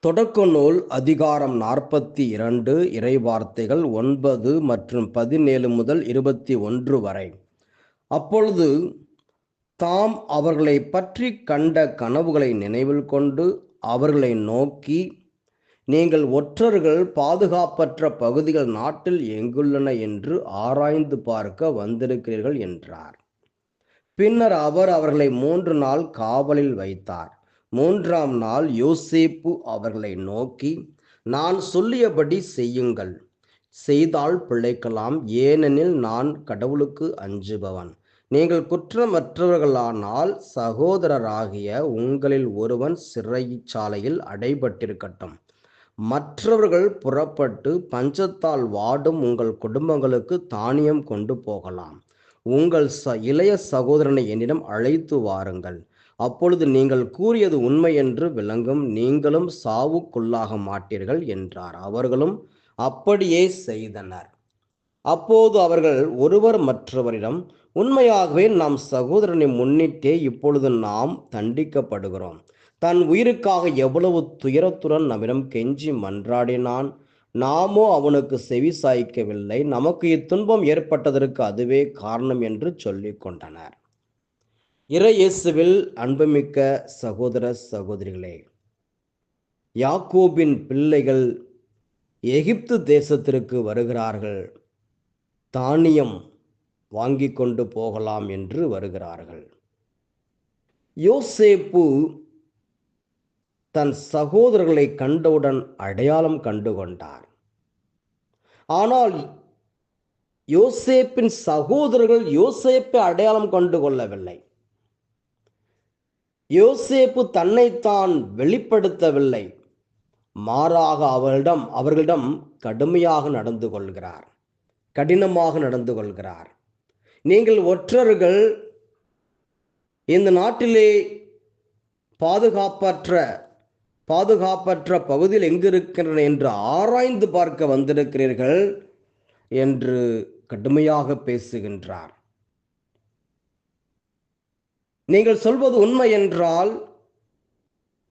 தொடக்க நூல் அதிகாரம் நாற்பத்தி இரண்டு இறைவார்த்தைகள் ஒன்பது மற்றும் பதினேழு முதல் இருபத்தி ஒன்று வரை. அப்பொழுது தாம் அவர்களை பற்றி கண்ட கனவுகளை நினைவில் கொண்டு அவர்களை நோக்கி நீங்கள் ஒற்றர்கள் பாதுகாப்பற்ற பகுதிகள் நாட்டில் எங்குள்ளன என்று ஆராய்ந்து பார்க்க வந்திருக்கிறீர்கள் என்றார். பின்னர் அவர் அவர்களை மூன்று நாள் காவலில் வைத்தார். மூன்றாம் நாள் யோசேப்பு அவர்களை நோக்கி நான் சொல்லியபடி செய்யுங்கள். செய்தால் பிழைக்கலாம். ஏனெனில் நான் கடவுளுக்கு அஞ்சுபவன். நீங்கள் குற்றமற்றவர்களானால் சகோதரராகிய உங்களில் ஒருவன் சிறைச்சாலையில் அடைபட்டிருக்கட்டும். மற்றவர்கள் புறப்பட்டு பஞ்சத்தால் வாடும் உங்கள் குடும்பங்களுக்கு தானியம் கொண்டு போகலாம். உங்கள் ச இளைய சகோதரனை என்னிடம் அழைத்து வாருங்கள். அப்பொழுது நீங்கள் கூறியது உண்மை என்று விளங்கும் நீங்களும் சாவுக்குள்ளாக மாட்டீர்கள் என்றார். அவர்களும் அப்படியே செய்தனர். அப்போது அவர்கள் ஒருவர் மற்றவரிடம் உண்மையாகவே நாம் சகோதரனை முன்னிட்டே இப்பொழுது நாம் தண்டிக்கப்படுகிறோம். தன் உயிருக்காக எவ்வளவு துயரத்துடன் நம்மிடம் கெஞ்சி மன்றாடினான். நாமோ அவனுக்கு செவி சாய்க்கவில்லை. நமக்கு இத்துன்பம் ஏற்பட்டதற்கு அதுவே காரணம் என்று சொல்லிக் கொண்டனர் இறையேசுவில் அன்புமிக்க சகோதர சகோதரிகளே யாக்கோபின் பிள்ளைகள் எகிப்து தேசத்திற்கு வருகிறார்கள். தானியம் வாங்கி கொண்டு போகலாம் என்று வருகிறார்கள். யோசேப்பு தன் சகோதரர்களை கண்டவுடன் அடையாளம் கண்டு கொண்டார். ஆனால் யோசேப்பின் சகோதரர்கள் யோசேப்பை அடையாளம் கண்டு கொள்ளவில்லை. யோசேப்பு தன்னைத்தான் வெளிப்படுத்தவில்லை. மாறாக அவர்களிடம் அவர்களிடம் கடுமையாக நடந்து கொள்கிறார். கடினமாக நடந்து கொள்கிறார். நீங்கள் ஒற்றர்கள் இந்த நாட்டிலே பாதுகாப்பற்ற பாதுகாப்பற்ற பகுதியில் எங்கிருக்கின்றன என்று ஆராய்ந்து பார்க்க வந்திருக்கிறீர்கள் என்று கடுமையாக பேசுகின்றார். நீங்கள் சொல்வது உண்மை என்றால்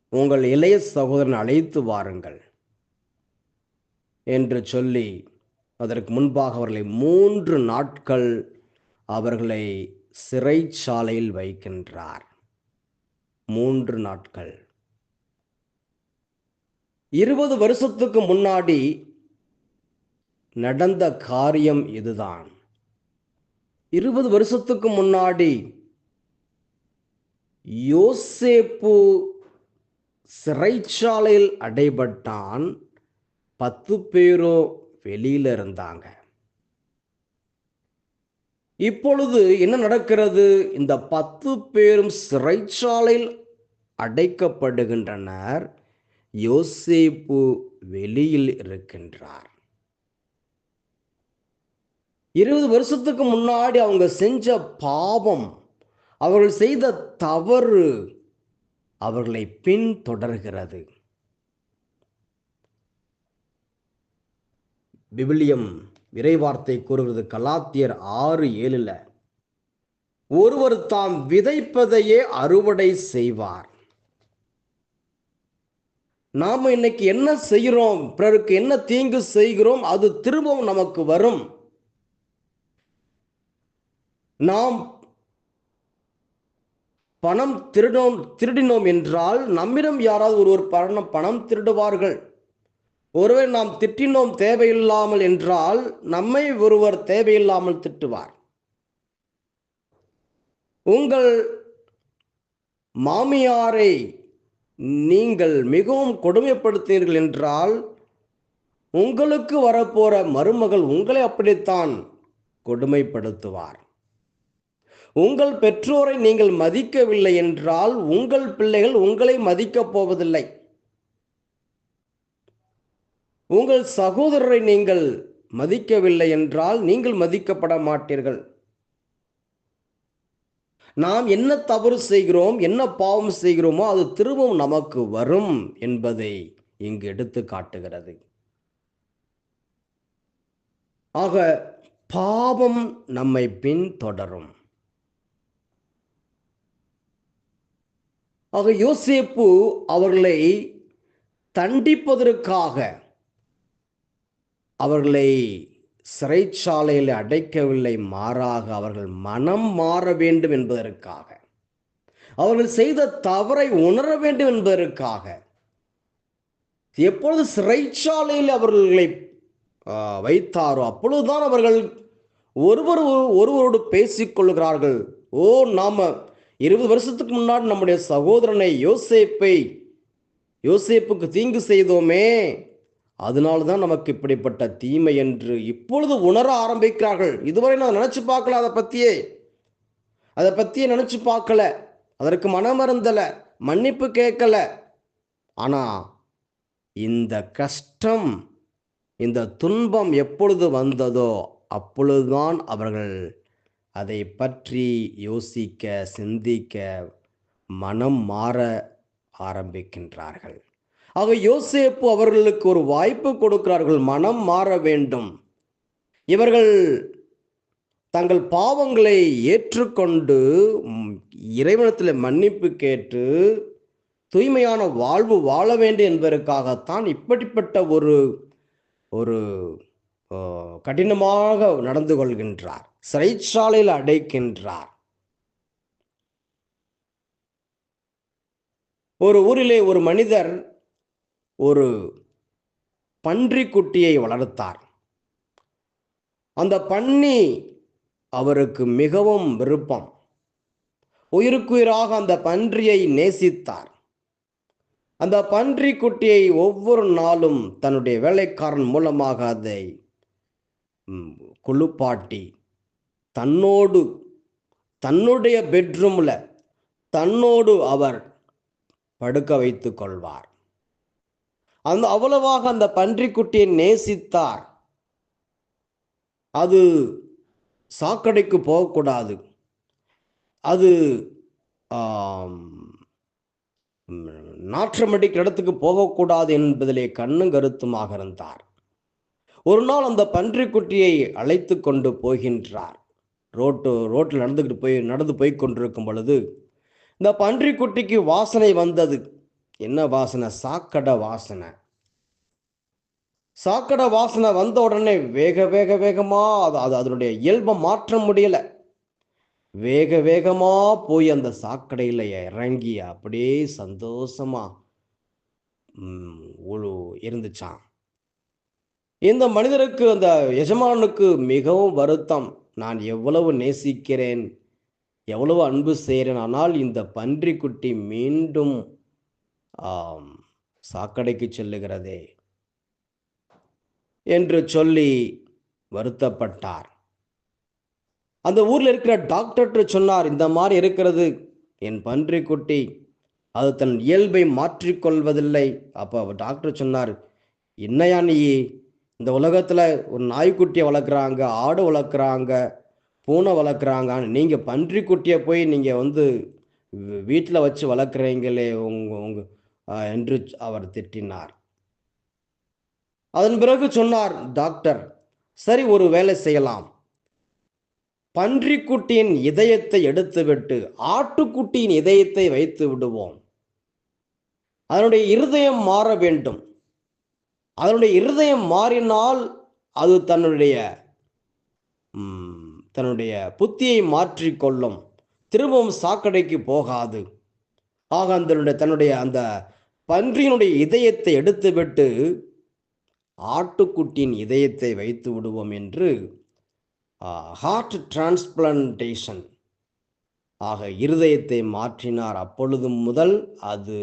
உங்கள் இளைய சகோதரன் அழைத்து வாருங்கள் என்று சொல்லி அதற்கு முன்பாக அவர்களை மூன்று நாட்கள் அவர்களை சிறைச்சாலையில் வைக்கின்றார். மூன்று நாட்கள். இருபது வருஷத்துக்கு முன்னாடி நடந்த காரியம் இதுதான். இருபது வருஷத்துக்கு முன்னாடி யோசேப்பு சிறைச்சாலையில் அடைபட்டான். பத்து பேரும் வெளியில இருந்தாங்க. இப்பொழுது என்ன நடக்கிறது? இந்த பத்து பேரும் சிறைச்சாலையில் அடைக்கப்படுகின்றனர். யோசேப்பு வெளியில் இருக்கின்றார். இருபது வருஷத்துக்கு முன்னாடி அவங்க செஞ்ச பாவம் அவர்கள் செய்த தவறு அவர்களை பின்தொடர்கிறது. விவிலியம் விரைவார்த்தை கூறுகிறது. கலாத்தியர் ஆறு ஏழுல ஒருவர் தாம் விதைப்பதையே அறுவடை செய்வார். நாம இன்னைக்கு என்ன செய்கிறோம்? பிறருக்கு என்ன தீங்கு செய்கிறோம்? அது திரும்பவும் நமக்கு வரும். நாம் பணம் திருடோம் திருடினோம் என்றால் நம்மிடம் யாராவது ஒருவர் பணம் பணம் திருடுவார்கள். ஒருவர் நாம் திட்டினோம் தேவையில்லாமல் என்றால் நம்மை ஒருவர் தேவையில்லாமல் திட்டுவார். உங்கள் மாமியாரை நீங்கள் மிகவும் கொடுமைப்படுத்தீர்கள் என்றால் உங்களுக்கு வரப்போற மருமகள் உங்களை அப்படித்தான் கொடுமைப்படுத்துவார். உங்கள் பெற்றோரை நீங்கள் மதிக்கவில்லை என்றால் உங்கள் பிள்ளைகள் உங்களை மதிக்கப் போவதில்லை. உங்கள் சகோதரரை நீங்கள் மதிக்கவில்லை என்றால் நீங்கள் மதிக்கப்பட மாட்டீர்கள். நாம் என்ன தவறு செய்கிறோம் என்ன பாவம் செய்கிறோமோ அது திரும்பவும் நமக்கு வரும் என்பதை இங்கு எடுத்து காட்டுகிறது. ஆக பாவம் நம்மை பின்தொடரும். ஆக யோசேப்பு அவர்களை தண்டிப்பதற்காக அவர்களை சிறைச்சாலையில் அடைக்கவில்லை மாறாக அவர்கள் மனம் மாற வேண்டும் என்பதற்காக. அவர்கள் செய்த தவறை உணர வேண்டும் என்பதற்காக. எப்பொழுது சிறைச்சாலையில் அவர்களை வைத்தாரோ அப்பொழுதுதான் அவர்கள் ஒருவர் ஒருவரோடு பேசிக்கொள்கிறார்கள். ஓ நாம இருபது வருஷத்துக்கு முன்னாடி நம்முடைய சகோதரனை யோசேப்பை யோசேப்புக்கு தீங்கு செய்தோமே. அதனால தான் நமக்கு இப்படிப்பட்ட தீமை என்று இப்பொழுது உணர ஆரம்பிக்கிறார்கள். இதுவரை நான் நினைச்சு பார்க்கல அதை பத்தியே. அதை பத்தியே நினைச்சு பார்க்கல. அதற்கு மனமருந்தல மன்னிப்பு கேட்கல. ஆனா இந்த கஷ்டம் இந்த துன்பம் எப்பொழுது வந்ததோ அப்பொழுதுதான் அவர்கள் அதை பற்றி யோசிக்க சிந்திக்க மனம் மாற ஆரம்பிக்கின்றார்கள். ஆக யோசேப்பு அவர்களுக்கு ஒரு வாய்ப்பு கொடுக்கிறார்கள். மனம் மாற வேண்டும். இவர்கள் தங்கள் பாவங்களை ஏற்றுக்கொண்டு இறைவனத்தில் மன்னிப்பு கேட்டு தூய்மையான வாழ்வு வாழ வேண்டும் என்பதற்காகத்தான் இப்படிப்பட்ட ஒரு ஒரு கடினமாக நடந்து கொள்கின்றார். சிறைச்சாலையில் அடைக்கின்றார். ஒரு ஊரிலே ஒரு மனிதர் ஒரு பன்றி குட்டியை வளர்த்தார். அந்த பன்னி அவருக்கு மிகவும் விருப்பம். உயிருக்குயிராக அந்த பன்றியை நேசித்தார். அந்த பன்றி குட்டியை ஒவ்வொரு நாளும் தன்னுடைய வேலைக்காரன் மூலமாக அதை குளுப்பாட்டி குளிப்பாட்டி தன்னோடு தன்னுடைய பெட்ரூமில் தன்னோடு அவர் படுக்க வைத்து கொள்வார். அந்த அவ்வளவாக அந்த பன்றிக்குட்டியை நேசித்தார். அது சாக்கடைக்கு போகக்கூடாது. அது ஆம், நாற்றமடிக்கிற இடத்துக்கு போகக்கூடாது என்பதிலே கண்ணும் கருத்துமாக இருந்தார். ஒரு நாள் அந்த பன்றிக்குட்டியை அழைத்து கொண்டு போகின்றார். ரோட்டு ரோட்டில் நடந்துக்கிட்டு போய் நடந்து போய் கொண்டிருக்கும் பொழுது இந்த பன்றிக்குட்டிக்கு வாசனை வந்தது. என்ன வாசனை? சாக்கடை வாசனை. சாக்கடை வாசனை வந்த உடனே வேக வேக வேகமாக அது அது அதனுடைய இயல்பை மாற்ற முடியல. வேக வேகமாக போய் அந்த சாக்கடையில் இறங்கி அப்படியே சந்தோஷமாக ம், இருந்துச்சான் இந்த மனிதருக்கு அந்த எஜமானுக்கு மிகவும் வருத்தம். நான் எவ்வளவு நேசிக்கிறேன் எவ்வளவு அன்பு செய்கிறேன் ஆனால் இந்த பன்றிக்குட்டி மீண்டும் சாக்கடைக்கு செல்லுகிறதே என்று சொல்லி வருத்தப்பட்டார். அந்த ஊரில் இருக்கிற டாக்டர்கிட்ட சொன்னார் இந்த மாதிரி இருக்கிறது என் பன்றிக்குட்டி அது தன் இயல்பை மாற்றிக்கொள்வதில்லை. அப்போ அவர் டாக்டர் சொன்னார் என்னையா நீ இந்த உலகத்தில் ஒரு நாய்க்குட்டியை வளர்க்குறாங்க ஆடு வளர்க்குறாங்க பூனை வளர்க்குறாங்க நீங்கள் பன்றிக்குட்டியை போய் நீங்கள் வந்து வீட்டில் வச்சு வளர்க்குறீங்களே உங்க உங்க என்று அவர் திட்டினார். அதன் பிறகு சொன்னார் டாக்டர் சரி ஒரு வேலை செய்யலாம். பன்றிக்குட்டியின் இதயத்தை எடுத்துவிட்டு ஆட்டுக்குட்டியின் இதயத்தை வைத்து விடுவோம். அதனுடைய இருதயம் மாற வேண்டும். அதனுடைய இருதயம் மாறினால் அது தன்னுடைய தன்னுடைய புத்தியை மாற்றிக்கொள்ளும். திரும்பவும் சாக்கடைக்கு போகாது. ஆக அந்த தன்னுடைய அந்த பன்றியினுடைய இதயத்தை எடுத்துவிட்டு ஆட்டுக்குட்டியின் இதயத்தை வைத்து விடுவோம் என்று ஹார்ட் டிரான்ஸ்பிளான்டேஷன் ஆக இருதயத்தை மாற்றினார் அப்பொழுது முதல் அது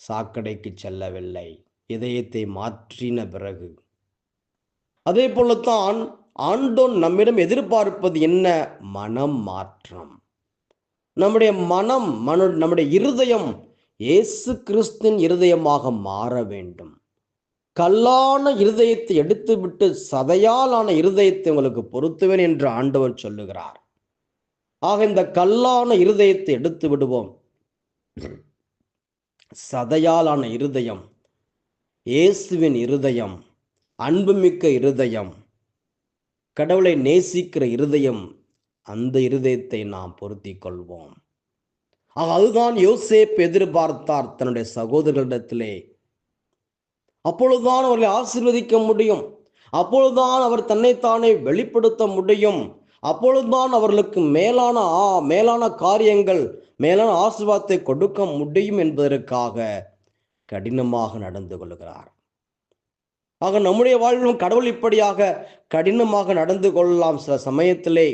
சாக்கடைக்கு செல்லவில்லை. இதயத்தை மாற்றின பிறகு. அதே போலத்தான் ஆண்டோன் நம்மிடம் எதிர்பார்ப்பது என்ன? மனம் மாற்றம். நம்முடைய மனம் மன நம்முடைய இருதயம் இயேசு கிறிஸ்தின் இருதயமாக மாற வேண்டும். கல்லான இருதயத்தை எடுத்துவிட்டு சதையாலான இருதயத்தை உங்களுக்கு பொருத்துவேன் என்று ஆண்டவர் சொல்லுகிறார். ஆக இந்த கல்லான இருதயத்தை எடுத்து விடுவோம் சதையாலான இருதயம் இயேசுவின் இருதயம் அன்புமிக்க இருதயம் கடவுளை நேசிக்கிற இருதயம் அந்த இருதயத்தை நாம் பொருத்திக் கொள்வோம் ஆக அதுதான் யோசேப் எதிர்பார்த்தார் தன்னுடைய சகோதரரிடத்திலே. அப்பொழுதுதான் அவர்களை ஆசீர்வதிக்க முடியும். அப்பொழுதுதான் அவர் தன்னைத்தானே வெளிப்படுத்த முடியும். அப்பொழுதுதான் அவர்களுக்கு மேலான ஆ மேலான காரியங்கள் மேலான ஆசீர்வாதத்தை கொடுக்க முடியும் என்பதற்காக கடினமாக நடந்து கொள்கிறார். ஆக நம்முடைய வாழ்விலும் கடவுள் இப்படியாக கடினமாக நடந்து கொள்ளலாம். சில சமயத்திலே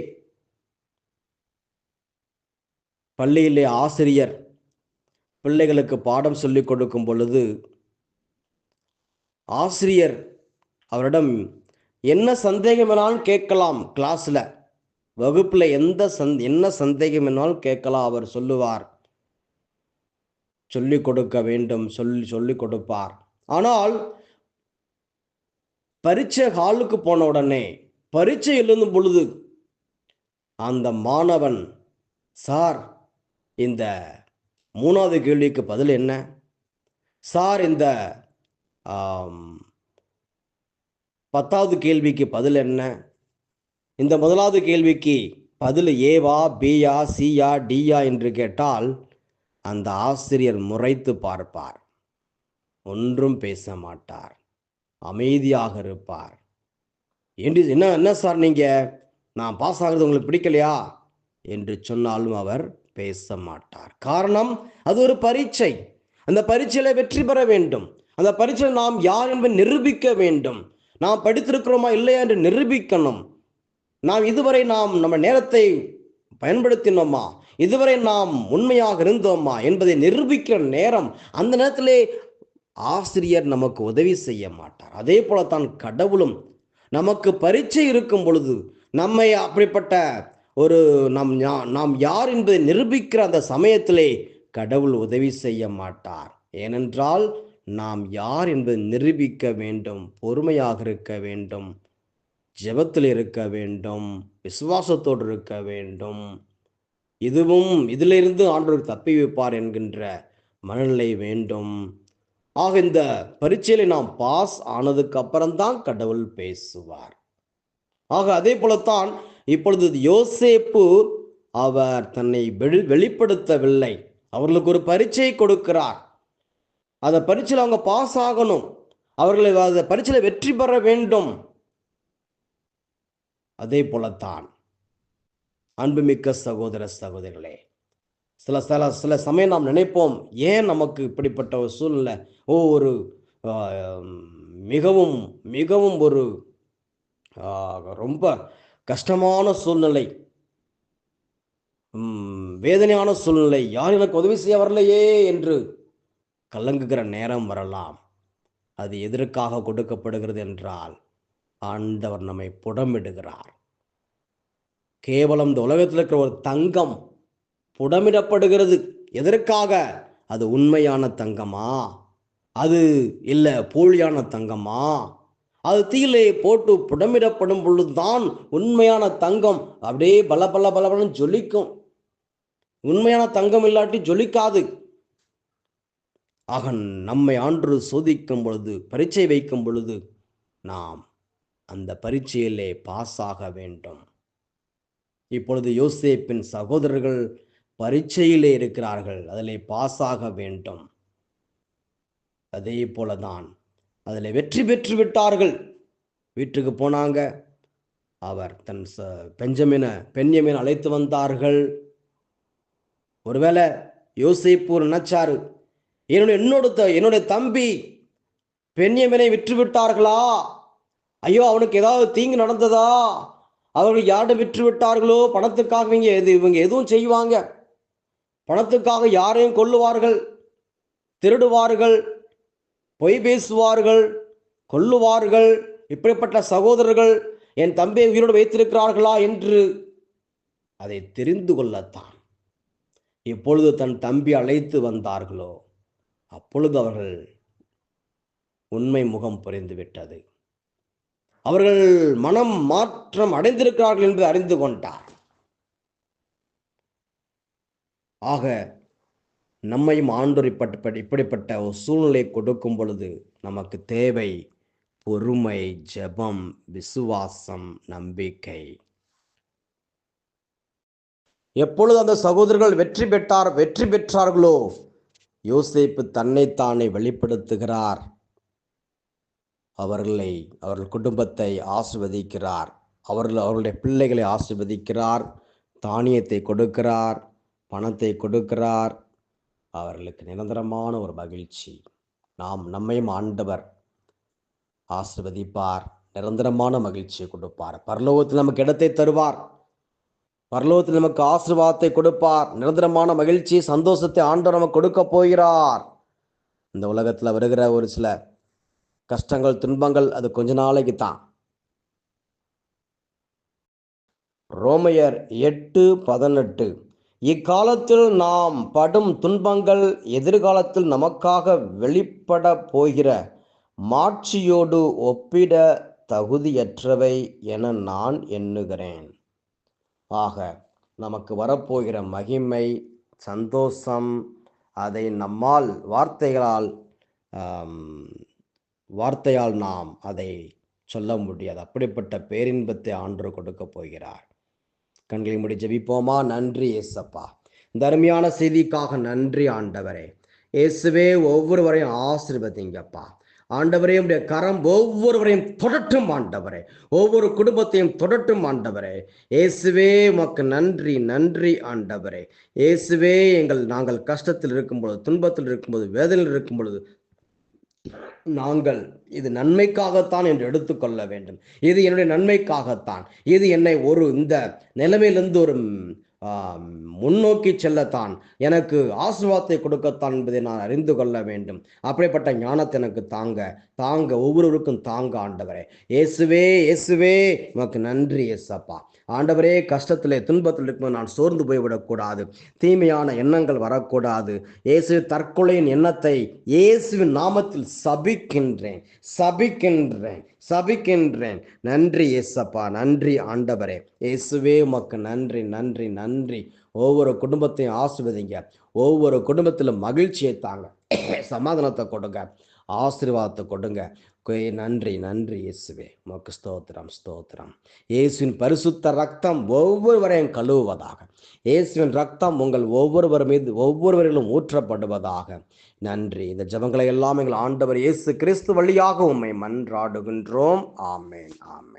பள்ளியிலே ஆசிரியர் பிள்ளைகளுக்கு பாடம் சொல்லிக் கொடுக்கும் பொழுது ஆசிரியர் அவரிடம் என்ன சந்தேகம் வேணாலும் கேட்கலாம். கிளாஸில் வகுப்பில் எந்த சந் என்ன சந்தேகம் வேணாலும் கேட்கலாம் அவர் சொல்லுவார். சொல்லிக் கொடுக்க வேண்டும் சொல்லி சொல்லிக் கொடுப்பார். ஆனால் பரீட்சை ஹாலுக்கு போன உடனே பரீட்சை எழுதும் பொழுது அந்த மாணவன் சார் இந்த மூணாவது கேள்விக்கு பதில் என்ன? சார் இந்த பத்தாவது கேள்விக்கு பதில் என்ன? இந்த முதலாவது கேள்விக்கு பதில் ஏவா பியா சியா டியா என்று கேட்டால் அந்த ஆசிரியர் முறைத்து பார்ப்பார். ஒன்றும் பேச மாட்டார். அமைதியாக இருப்பார். என்று என்ன என்ன சார் நீங்க? நான் பாஸ் ஆகுறது உங்களுக்கு பிடிக்கலையா? என்று சொன்னாலும் அவர் பேச மாட்டார். காரணம் அது ஒரு பரீட்சை. அந்த பரீட்சையில வெற்றி பெற வேண்டும். அந்த பரீட்சையில் நாம் யார் என்பதை நிரூபிக்க வேண்டும். நாம் படித்திருக்கிறோமா இல்லையா என்று நிரூபிக்கணும். நாம் இதுவரை நாம் நம்ம நேரத்தை பயன்படுத்தினோமா? இதுவரை நாம் உண்மையாக இருந்தோமா என்பதை நிரூபிக்கிற நேரம் அந்த நேரத்திலே ஆசிரியர் நமக்கு உதவி செய்ய மாட்டார். அதே போலத்தான் கடவுளும் நமக்கு பரீட்சை இருக்கும் பொழுது நம்மை அப்படிப்பட்ட ஒரு நம் நாம் யார் என்பதை நிரூபிக்கிற அந்த சமயத்திலே கடவுள் உதவி செய்ய மாட்டார். ஏனென்றால் நாம் யார் என்பதை நிரூபிக்க வேண்டும் பொறுமையாக இருக்க வேண்டும் ஜெபத்தில் இருக்க வேண்டும் விசுவாசத்தோடு இருக்க வேண்டும் இதுவும் இதிலிருந்து ஆண்டவர் தப்பி வைப்பார் என்கின்ற மனநிலை வேண்டும். ஆக இந்த பரீட்சையில நாம் பாஸ் ஆனதுக்கு அப்புறம்தான் கடவுள் பேசுவார். ஆக அதே போலத்தான் இப்பொழுது யோசேப்பு அவர் தன்னை வெளி வெளிப்படுத்தவில்லை. அவர்களுக்கு ஒரு பரீட்சை கொடுக்கிறார். அந்த பரீட்சையில் அவங்க பாஸ் ஆகணும். அவர்களை அந்த பரீட்சையில் வெற்றி பெற வேண்டும். அதே போலத்தான் அன்புமிக்க சகோதர சகோதரிகளே சில சில சில சமயம் நாம் நினைப்போம் ஏன் நமக்கு இப்படிப்பட்ட ஒரு சூழ்நிலை? ஓ ஒரு மிகவும் மிகவும் ஒரு ரொம்ப கஷ்டமான சூழ்நிலை. உம், வேதனையான சூழ்நிலை. யார் எனக்கு உதவி செய்ய வரலையே என்று கலங்குகிற நேரம் வரலாம். அது எதற்காக கொடுக்கப்படுகிறது என்றால் ஆண்டவர் நம்மை புடமிடுகிறார். கேவலம் இந்த உலகத்தில் இருக்கிற ஒரு தங்கம் புடமிடப்படுகிறது. எதற்காக? அது உண்மையான தங்கமா? அது இல்லை போலியான தங்கமா? அது தீயிலே போட்டு புடமிடப்படும் பொழுதுதான் உண்மையான தங்கம். அப்படியே பல பல பலபலன்னு ஜொலிக்கும். உண்மையான தங்கம் இல்லாட்டி ஜொலிக்காது. ஆக நம்மை ஆண்டு சோதிக்கும் பொழுது பரீட்சை வைக்கும் பொழுது நாம் அந்த பரீட்சையிலே பாஸ் ஆக வேண்டும். இப்பொழுது யோசேப்பின் சகோதரர்கள் பரீட்சையிலே இருக்கிறார்கள். அதிலே பாஸ் ஆக வேண்டும். அதே போலதான் அதில் வெற்றி பெற்று விட்டார்கள். வீட்டுக்கு போனாங்க. அவர் தன் ச பெஞ்சமின பெண்யமின் அழைத்து வந்தார்கள். ஒருவேளை யோசிப்பு நினைச்சாரு என்னுடைய என்னோட த- என்னுடைய தம்பி பெண்யமினை விற்று விட்டார்களா ஐயோ அவனுக்கு ஏதாவது தீங்கு நடந்ததா? அவர்கள் யார்கிட்ட விற்று விட்டார்களோ பணத்துக்காக இவங்க எது இவங்க எதுவும் செய்வாங்க. பணத்துக்காக யாரையும் கொல்லுவார்கள் திருடுவார்கள் பொய் பேசுவார்கள் கொல்லுவார்கள். இப்படிப்பட்ட சகோதரர்கள் என் தம்பியை உயிரோடு வைத்திருக்கிறார்களா என்று அதை தெரிந்து கொள்ளத்தான். எப்பொழுது தன் தம்பி அழைத்து வந்தார்களோ அப்பொழுது அவர்கள் உண்மை முகம் புரிந்து விட்டது அவர்கள் மனம் மாற்றம் அடைந்திருக்கிறார்கள் என்று அறிந்து கொண்டார். ஆக நம்மையும் ஆண்டோர் இப்பட்ட இப்படிப்பட்ட ஒரு சூழ்நிலை கொடுக்கும் பொழுது நமக்கு தேவை பொறுமை ஜெபம் விசுவாசம் நம்பிக்கை. எப்பொழுது அந்த சகோதரர்கள் வெற்றி பெற்றார் வெற்றி பெற்றார்களோ? யோசிப்பு தன்னைத்தானே வெளிப்படுத்துகிறார். அவர்களை அவர்கள் குடும்பத்தை ஆசிர்வதிக்கிறார். அவர்கள் அவர்களுடைய பிள்ளைகளை ஆசிர்வதிக்கிறார். தானியத்தை கொடுக்கிறார். பணத்தை கொடுக்கிறார். அவர்களுக்கு நிரந்தரமான ஒரு மகிழ்ச்சி. நாம் நம்மையும் ஆண்டவர் ஆசிர்வதிப்பார். நிரந்தரமான மகிழ்ச்சியை கொடுப்பார். பரலோகத்தில் நமக்கு இடத்தை தருவார். பரலோகத்தில் நமக்கு ஆசீர்வாதத்தை கொடுப்பார். நிரந்தரமான மகிழ்ச்சி சந்தோஷத்தை ஆண்டவர் நமக்கு கொடுக்க போகிறார். இந்த உலகத்தில் வருகிற ஒரு சில கஷ்டங்கள் துன்பங்கள் அது கொஞ்ச நாளைக்கு தான் ரோமையர் எட்டு பதினெட்டு. இக்காலத்தில் நாம் படும் துன்பங்கள் எதிர்காலத்தில் நமக்காக வெளிப்பட போகிற மாட்சியோடு ஒப்பிட தகுதியற்றவை என நான் எண்ணுகிறேன். ஆக நமக்கு வரப்போகிற மகிமை சந்தோஷம் அதை நம்மால் வார்த்தைகளால் வார்த்தையால் நாம் அதை சொல்ல முடியாது. அப்படிப்பட்ட பேரின்பத்தை ஆண்டு கொடுக்க போகிறார். கண்களை முடி ஜபிப்போமா? நன்றி ஏசப்பா இந்த அருமையான செய்திக்காக நன்றி ஆண்டவரே. இயேசுவே ஒவ்வொருவரையும் ஆசிர்வதிங்கப்பா. ஆண்டவரே உடைய கரம் ஒவ்வொருவரையும் தொடட்டும் ஆண்டவரே. ஒவ்வொரு குடும்பத்தையும் தொடட்டும் ஆண்டவரே. இயேசுவே உமக்கு நன்றி நன்றி ஆண்டவரே. இயேசுவே எங்கள் நாங்கள் கஷ்டத்தில் இருக்கும் பொழுது துன்பத்தில் இருக்கும்போது வேதனையில் இருக்கும் பொழுது நாங்கள் இது நன்மைக்காகத்தான் என்று எடுத்துக்கொள்ள வேண்டும். இது என்னுடைய நன்மைக்காகத்தான். இது என்னை ஒரு இந்த நிலைமையிலிருந்து ஒரு முன்னோக்கி செல்லத்தான். எனக்கு ஆசீர்வாதத்தை கொடுக்கத்தான் என்பதை நான் அறிந்து கொள்ள வேண்டும். அப்படிப்பட்ட ஞானத்தை எனக்கு தாங்க தாங்க ஒவ்வொருவருக்கும் தாங்க ஆண்டவரே. இயேசுவே இயேசுவே உனக்கு நன்றி இயேசப்பா. ஆண்டவரே கஷ்டத்திலே துன்பத்தில் இருக்கும்போது நான் சோர்ந்து போய்விடக்கூடாது. தீமையான எண்ணங்கள் வரக்கூடாது. இயேசு தற்கொலையின் எண்ணத்தை இயேசுவின் நாமத்தில் சபிக்கின்றேன். சபிக்கின்றேன். சபிக்கின்றேன். நன்றி இயேசப்பா. நன்றி ஆண்டவரே. இயேசுவே உமக்கு நன்றி நன்றி நன்றி. ஒவ்வொரு குடும்பத்தையும் ஆசிர்வதிங்க. ஒவ்வொரு குடும்பத்திலும் மகிழ்ச்சியை தாங்க. சமாதானத்தை கொடுங்க. ஆசீர்வாதத்தை கொடுங்க. நன்றி நன்றி இயேசுவே. உமக்கு ஸ்தோத்திரம் ஸ்தோத்திரம். இயேசுவின் பரிசுத்த ரத்தம் ஒவ்வொருவரையும் கழுவுவதாக. இயேசுவின் ரத்தம் உங்கள் ஒவ்வொருவர் மீது ஒவ்வொருவரிலும் ஊற்றப்படுவதாக. நன்றி. இந்த ஜெபங்களை எல்லாம் எங்கள் ஆண்டவர் இயேசு கிறிஸ்து வழியாக உம்மை மன்றாடுகின்றோம். ஆமேன் ஆமேன்.